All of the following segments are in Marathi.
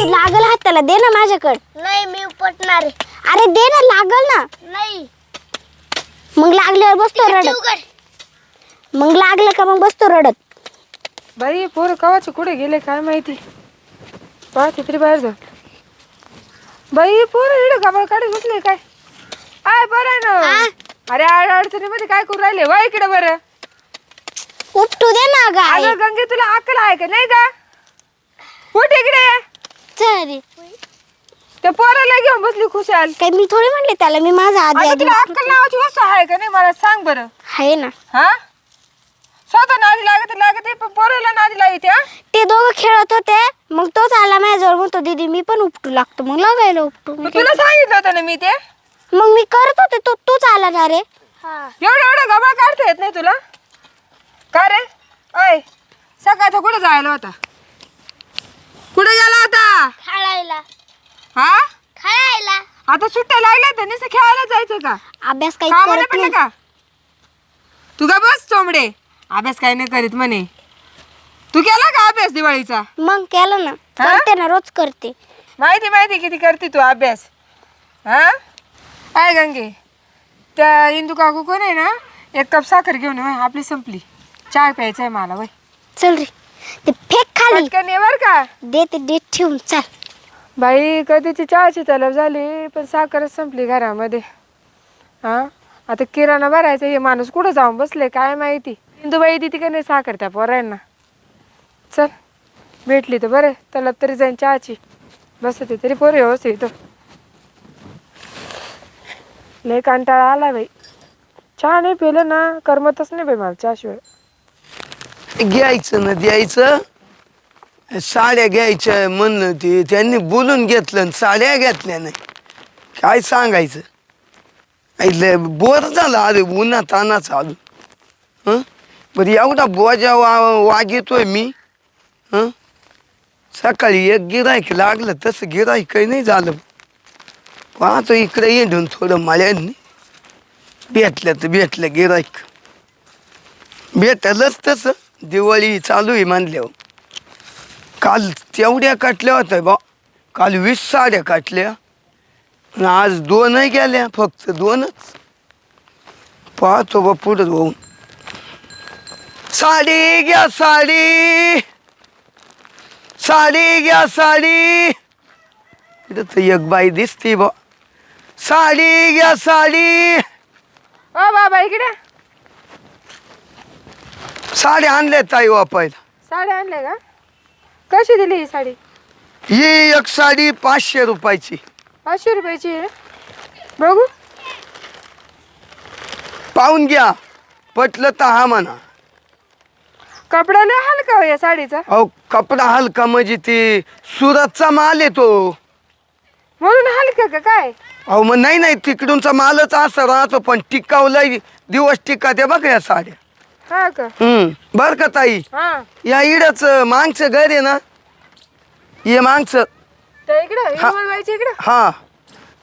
तू लागल हाताला दे ना माझ्याकडं. नाही मी उपटणार आहे. अरे दे ना लागल ना. नाही. मग लागल्यावर बसतो रडत. उघड. मग लागलं का मग बसतो रडत. बाई पोरं कवाचे कुठे गेले काय माहिती? पाहते तरी बाहेर जाऊ बाई पोरं इकडे गाबा काढे घुसले काय? आय बरं आहे ना. अरे आड अडचणीमध्ये काय करू राहिले? वा इकडे बरं. उपटू दे ना गाय. अगं गंगे तुला अक्कल आहे का? नाही का? उठ इकडे. चल त्या पोराला घेऊन बसली खुशाल. काय मी थोडी म्हणले त्याला मी माझा आधी अगं आधी तुला अक्कल नावाची वस्तू आहे का नाही मला सांग बरं. आहे ना. हा? स्वतः नादी लागत लागत पण पोराला नादी लागते हा? ते दोघं खेळत होते मग तोच आला माझ्याजवळ म्हणतो दीदी मी पण उपटू लागतो. मग लागायला उपटू. मग तुला सांगितलं होतं ना मी ते? मग मी करत होते तो तूच आला ना रे. हा. एवढं एवढं गबा काढता येत नाही तुला? का रे? अय सकाळचा कुठं जायला होता? कुठे गेला होता? खेळायला. हा? खेळायला. आता सुट्ट्या लागल्या तर नुसतं खेळायला जायचं का? अभ्यास काही कामाला करत पडलं नाही. का? तू का बस चोमडे अभ्यास काय नाही करीत म्हणे. तू केला का अभ्यास दिवाळीचा? मग केलं ना. हा? करते ना रोज करते. माहिती माहिती किती करते तू अभ्यास. हा? काय गंगे. त्या इंदू काकू कोण आहे ना एक कप साखर घेऊन ये, वय आपली संपली. चहा प्यायचा आहे मला वय चल रे. ते फेक खाली पटकन ये बर का. दे ते डेट ठेवून चल. बाई कधीची चहाची तलब झाली पण साखरच संपली घरामध्ये. हा? आता किराणा भरायचा हे माणूस कुठं जाऊन बसले काय माहिती? इंदूबाई देते का नाही साखर त्या पोरांना. चल भेटली तर बरं तलब तरी जाईन चहाची. बसते तरी पोरं व्यवस्थित इथं लय कंटाळा आला बाई. चहा नाही पिलं ना करमतच नाही बाई मला चहाशिवाय. घ्यायचं ना द्यायचं. साड्या घ्यायच्या म्हणलं ते त्यांनी बोलून घेतलं आणि साड्या घेतल्या नाही. काय सांगायचं? ऐकलं बोर झालं अरे उन्हा ताना चालू. हं? बरं एवढा बोजा वा वागितोय मी. हं? सकाळी एक गिरायक लागलं तसं गिरायक काही नाही झालं. पाहतो इकडे येऊन थोडं मळ्यांनी. भेटलं तर भेटलं गिरायक भेटलंच तसं. दिवाळी चालू आहे मानल्यावर काल तेवढ्या काटल्या होत्या बा. काल वीस साड्या काटल्या. आणि आज दोनही गेल्या फक्त दोनच. पाहतो बा पुढं होऊन साडी घ्या साडी. साडी घ्या साडी. इथं तर एक बाई दिसते बा. साडी घ्या साडी. ओ बाबा इकडे. साडी आणल्या ताई वापायला. साडी आणल्या का? कशी दिली ही साडी? ही एक साडी पाचशे रुपयाची. पाचशे रुपयाची आहे? बघू. पाहून घ्या. पटलं तर हा म्हणा. कपडा लय हलका हो या साडीचा. अहो कपडा हलका म्हणजे ते सुरतचा माल येतो म्हणून हलका का काय? अहो मग नाही नाही तिकडूनचा मालच असा राहतो पण टिकावलाय दिवस टिका ते बघा या साड्या. हा का? हम्म. बर का ताई? हा. या इडच मागचं घर आहे ना? ये मागचं. इकडे? इकडे? हा.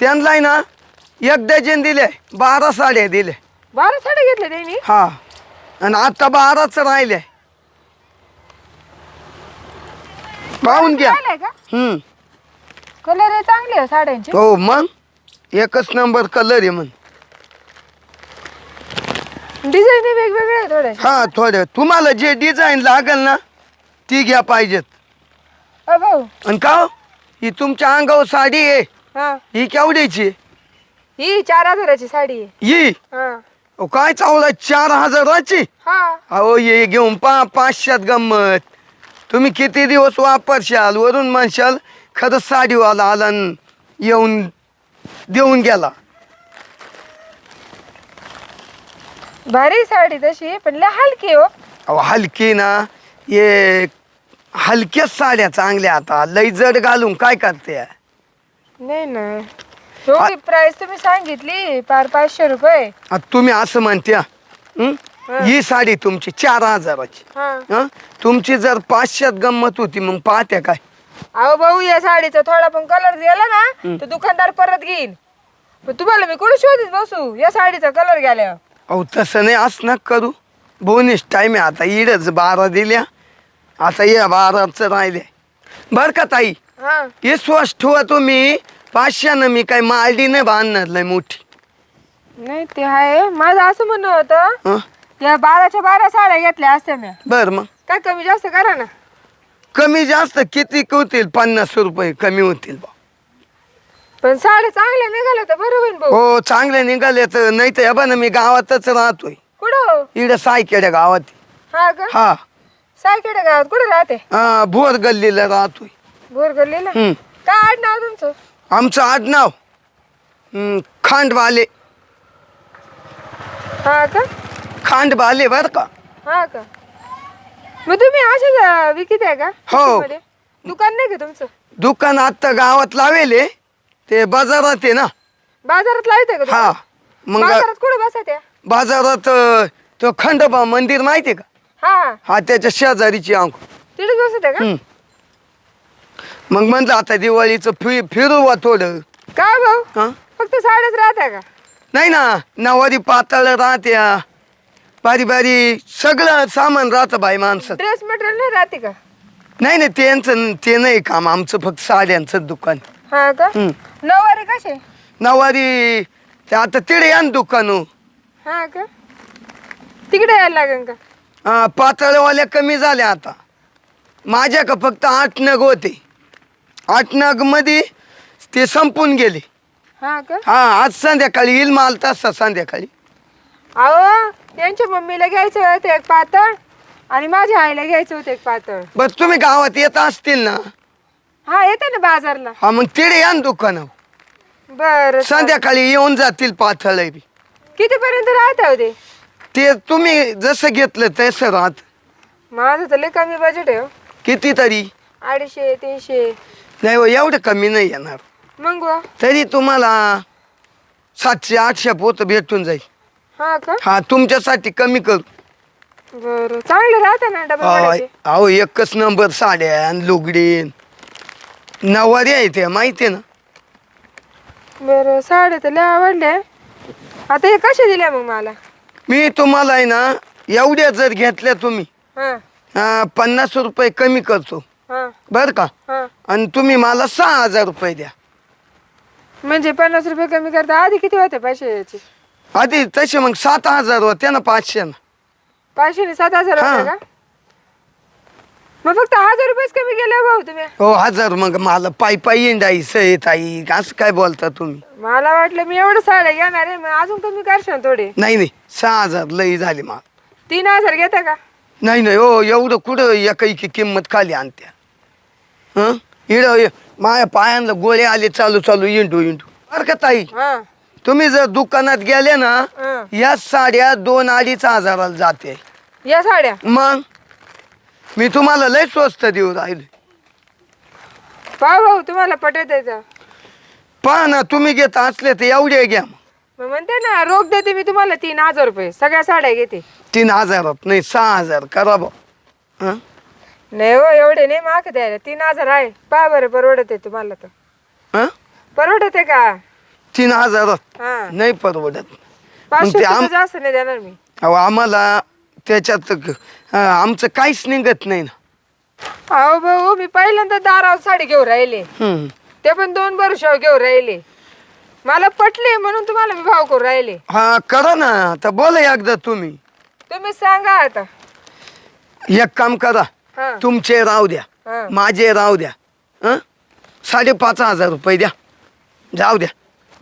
त्यांना आहे ना एक डझन दिले बारा साड्या दिले बारा साड्या घेतल्या त्यांनी? हा. आणि आता बाराच राहिले. पाहून घ्या. आलाय का? हम्म. कलर आहे चांगले आहे साड्यांचे. हो मग? एकच नंबर कलर आहे मग डिझाईन वेगवेगळे आहे थोडे हा थोडं. तुम्हाला जे डिझाईन लागेल ना ती घ्या पाहिजेत. अ भाऊ. आणि का हो? ही तुमच्या अंगावर साडी आहे. हा. ही केवढ्याची आहे? ही चार हजाराची साडी आहे. ही? हा. अहो, काय चावला? चार हजाराची? हा. अहो ये घेऊन पा पाचशात गंमत. तुम्ही किती दिवस वापरशाल? वरून म्हणशाल खरंच साडीवाला आला येऊन देऊन गेला. भारी साडी तशी पण लय हलकी हो. अहो हलकी ना. ये हलक्याच साड्या चांगल्या आता. लई जड घालून काय करते? नाही ना. एवढी प्राइस तुम्ही सांगितली पार पाचशे रुपये. तुम्ही असं म्हणत्या हं? ही. साडी तुमची चार हजाराची. हा. हं? तुमची जर पाचशेत गंमत होती मग पाहत्या काय? अहो भाऊ या साडीचा थोडा पण कलर गेला ना तर दुकानदार परत घेईन. पण तुम्हाला मी कुठे शोधित बसू? या साडीचा कलर गेल्या अहो तसं नाही असं ना करू. बोनीस टाईम आहे आता इडच बारा दिल्या. आता या बाराचं राहिले. बरं का ताई? हा. विश्वास ठेवा तुम्ही. पाचशेनं मी काय मालडी नाही बांधणार लय मोठी. नाही ते आहे. माझं असं म्हणणं होतं हं? या बाराच्या बारा साड्या घेतल्या असत्या मी बर मग. काय कमी जास्त करा ना. कमी जास्त किती होतील? पन्नास रुपये कमी होतील बा. पण साड्या चांगल्या निघाल्या तर बरं होईल भाऊ. हो चांगले निघाले तर नाही तर बा ना मी गावातच राहतोय. कुठं हो? इकडं सायखेड्या गावात. हा का? हा. सायकडे गावात कुठं राहते? हा, भोर गल्लीला राहतोय. भोर गल्लीला? हम्म. काय आडनाव तुमचं? आमचं आडनाव हम्म, खांडबाले हा का? खांडबाले बर का? हा का? मग तुम्ही असेच विकित आहे का? हो. दुकान नाही का तुमचं? दुकान आता गावात लावेले. ते बाजारात आहे ना. बाजारात लावते का हा? मग बाजारात कुठं बसत आहे बाजारात अं, तो खंडोबा मंदिर माहितीये का? हा. हा हा त्याच्या शेजारीची अंक तिथेच बसत आहे का? हम्म. मग म्हणलं आता दिवाळीचं फि फिरू बा थोडं. काय भाऊ? हा? फक्त साड्याच राहत्या का? नाही ना नवारी पातळ राहत्या. बारी बारी सगळं सामान राहतं बाई माणसं ड्रेस मटेरियल नाही राहते का? नाही नाही त्यांचं ते नाही काम. आमचं फक्त साड्यांचं दुकान. हा का? हम्म. नऊवारी कसे नवारी ते आता तिकडे या ना दुकान. हा का? तिकडे यायला लागेल का? हा, पातळवाल्या कमी झाल्या आता. माझ्या का फक्त आठ नग होते. आठ नगमध्ये ते संपून गेले. हा का? हा आज संध्याकाळी येईल माल तसा संध्याकाळी. अहो यांच्या मम्मीला घ्यायचं होतं एक पातळ आणि माझ्या आईला घ्यायचं होतं एक पातळ. बरं तुम्ही गावात येत असतील ना हा येते ना बाजारला. हा मग तिकडे या ना दुकान बर संध्याकाळी येऊन जातील पातळ बी. कितीपर्यंत राहते हो ते? ते तुम्ही जसं घेतलं तसं राहत. माझं तर लय कमी बजेट आहे हो. किती तरी? अडीचशे तीनशे. नाही हो एवढं कमी नाही येणार. मग बुवा. तरी तुम्हाला सातशे आठशे पोत भेटून जाईल. हा का? हा तुमच्यासाठी कमी करू. बर चांगले राहते ना डबा. अहो, एकच नंबर साड्या आणि लुगडी नवारी आहे ते माहिती आहे ना? बरं साड्या तर लय आवडल्या. आता हे कशा दिल्या मग मला? मी तुम्हाला आहे ना एवढ्या जर घेतल्या तुम्ही हा. पन्नास रुपये कमी करतो. हा. बरं का? हा. आणि तुम्ही मला सहा हजार रुपये द्या. म्हणजे पन्नास रुपये कमी करता आधी किती होते पैसे याचे आधी तसे मग सात हजार होते ना पाचशे ना. पाचशे सात हजार होते. का? मग फक्त हजार रुपयेच कमी केले हो भाऊ तुम्ही. हो हजार मग मला पायी पायी इंडायचं आहे ताई. असं काय बोलता तुम्ही? मला वाटलं मी एवढं साड्या घेणार आहे मग अजून कमी करशाल थोडे. नाही नाही. सहा हजार लई झाली मला. तीन हजार घेता का? नाही नाही. हो एवढं कुठं एकाईकी किंमत खाली आणत्या? हं? इड माझ्या पायांना गोळे आले चालू चालू इंडू इंडू बरं का ताई? हा. तुम्ही जर दुकानात गेले ना हा. या साड्या दोन अडीच हजाराला जाते. या साड्या? मग? मी तुम्हाला लय स्वस्त देऊ राहिले. पहा भाऊ तुम्हाला पटत त्याचं पहा ना तुम्ही घेत असले तर एवढे घ्या मग. मग म्हणते ना रोख देते मी तुम्हाला तीन हजार रुपये. सगळ्या साड्या घेते. तीन हजारात नाही सहा हजार. करा बा. हं? नाही हो एवढे नाही माग द्यायला. तीन हजार आहे. पहा बरं परवडत आहे तुम्हाला तर. हं? परवडत आहे का? तीन हजारात. हा. नाही परवडत. पाचशे ते आम- रुपये जास्त नाही देणार मी. अहो आम्हाला त्याच्यात अं, आमचं काहीच निघत नाही ना. अहो भाऊ मी पहिल्यांदा दारावर साडी घेऊन राहिले. ते पण दोन वर्षावर घेऊन राहिले. मला पटले म्हणून तुम्हाला मी भाव करून राहिले. हा करा ना आता बोला एकदा तुम्ही. तुम्ही सांगा आता. एक काम करा हा. तुमचे राहू द्या हा. माझे राहू द्या हं? साडेपाच हजार रुपये द्या जाऊ द्या.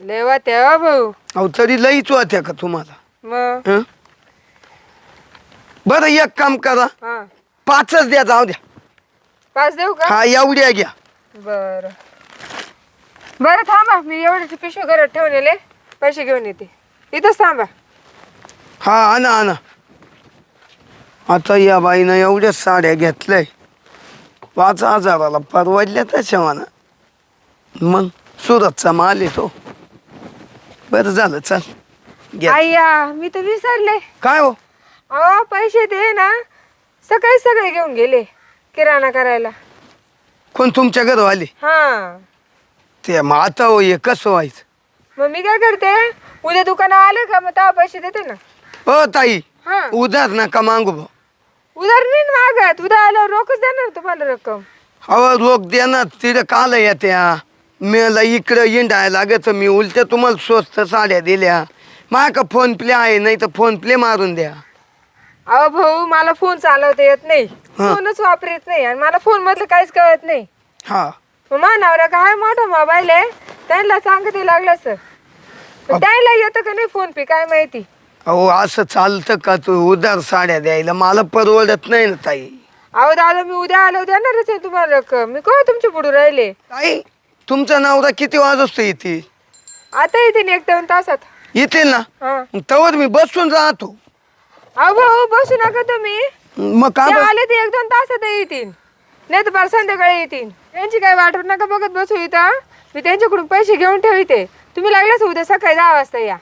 लेवा तेव्हा भाऊ. अहो तरी लईच होत्या का तुम्हाला? मग? हं? बरं एक काम करा. हा. पाचच द्या जाऊ द्या. पाच देऊ का? हा एवढ्या घ्या. बर. बरं थांबा. मी एवढ्याची पिशवी घरात ठेवलेले. पैसे घेऊन येते. इथंच थांबा. हा आणा आणा. आता या बाईनं एवढ्या साड्या घेतल्याय. पाच हजाराला परवडल्या तशा म्हणा. मग सुरतचा माल येतो. बरं झालं चल. घ्या. आय्या मी तर विसरले. काय हो? अहो पैसे दे ना. सकाळी सगळे घेऊन गेले किराणा करायला. कोण तुमच्या घरवाले? हा. ते मग आता हो हे कसं व्हायचं? मग मी काय करते? उद्या दुकानात आले का? मग तेव्हा पैसे देते ना. हो ताई. हा. उधार नका मागू भाऊ. उधार नाही ना मागत. उद्या आल्यावर रोखच देणार तुम्हाला रक्कम. अहो रोग देणार. तिथं काल येत्या. मला इकडं इंडायला लागत. मी उलट्या तुम्हाला स्वस्त साड्या दिल्या. माका फोन प्ले आहे नाही तर फोन प्ले मारून द्या. अहो भाऊ मला फोन चालवता येत नाही. हा. फोनच वापरत नाही आणि मला फोन मधलं काहीच कळत नाही. हा. मग मानावऱ्या काय मोठा मोबाईल आहे? त्यांना सांगते लागलं सर त्याला येतं का नाही फोन पे काय माहिती? अहो असं चालतं का तू? उदार साड्या द्यायला मला परवडत नाही ना ताई. अहो दादा मी उद्या आलो देणारच आहे तुम्हाला रक्कम. मी काय तुमच्यापुढे राहिले? ताई तुमचा नवरा किती वाजता येते आता येते ना एक दोन तासात. येतील ना? हा. मग तवर मी बसून राहतो. अहो भाऊ बसू नका तुम्ही. मग का ते बस- आले ते एक दोन तासात येतील. नाही तर फार संध्याकाळी येतील. त्यांची काय वाट नका बघत बसू इथं. मी त्यांच्याकडून पैसे घेऊन ठेवते. तुम्ही लागल्यास उद्या सकाळी दहा वाजता या.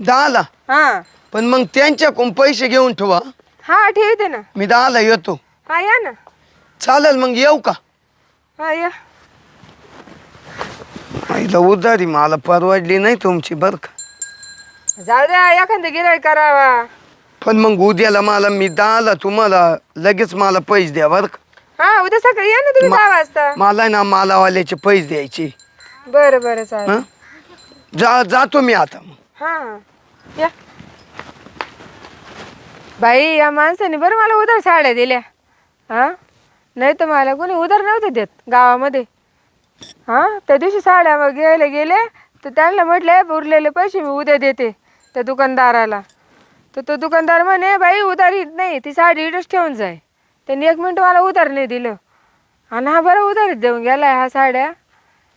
दहाला? हा. पण मग त्यांच्याकडून पैसे घेऊन ठेवा. हा ठेवते ना. मी दहाला येतो. हा या ना. चालेल मग येऊ का? हा या. आईला उधारी मला परवडली नाही तुमची बरं का? जाऊ द्या एखादं गिराय करावा. पण मग उद्याला मला मी दहाला तुम्हाला लगेच मला पैसे द्या बरं का? हा उद्या सकाळी या ना तुम्ही मा- दहा वाजता. मला ना मालावाल्याचे पैसे द्यायचे. बरं बरं चालेल. हं? जा जातो मी आता हा. या. बाई या माणसाने बरं मला उधार साड्या दिल्या. हा? नाही तर मला कोणी उधार नव्हते देत गावामध्ये. हा? त्या दिवशी साड्या मग घ्यायला गेले तर त्यांना म्हटले उरलेले पैसे मी उद्या देते त्या दुकानदाराला. तर तो दुकानदार म्हणे बाई उधार येत नाही ती साडी इथंच ठेवून जाय. त्यांनी एक मिनटं मला उधार नाही दिलं. आणि हा बरं उधारीत देऊन गेला ह्या साड्या.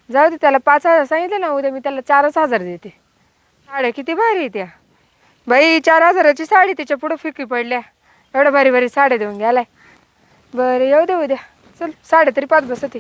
जाऊ दे त्याला पाच हजार सांगितलं ना उद्या मी त्याला चारच हजार देते. साड्या किती भारी त्या बाई चार हजाराची साडी तिच्या पुढं फिकी पडल्या. एवढ्या भारी भारी साड्या देऊन गेलाय. बरं येऊ दे उद्या. चल साड्या तरी पाच बसते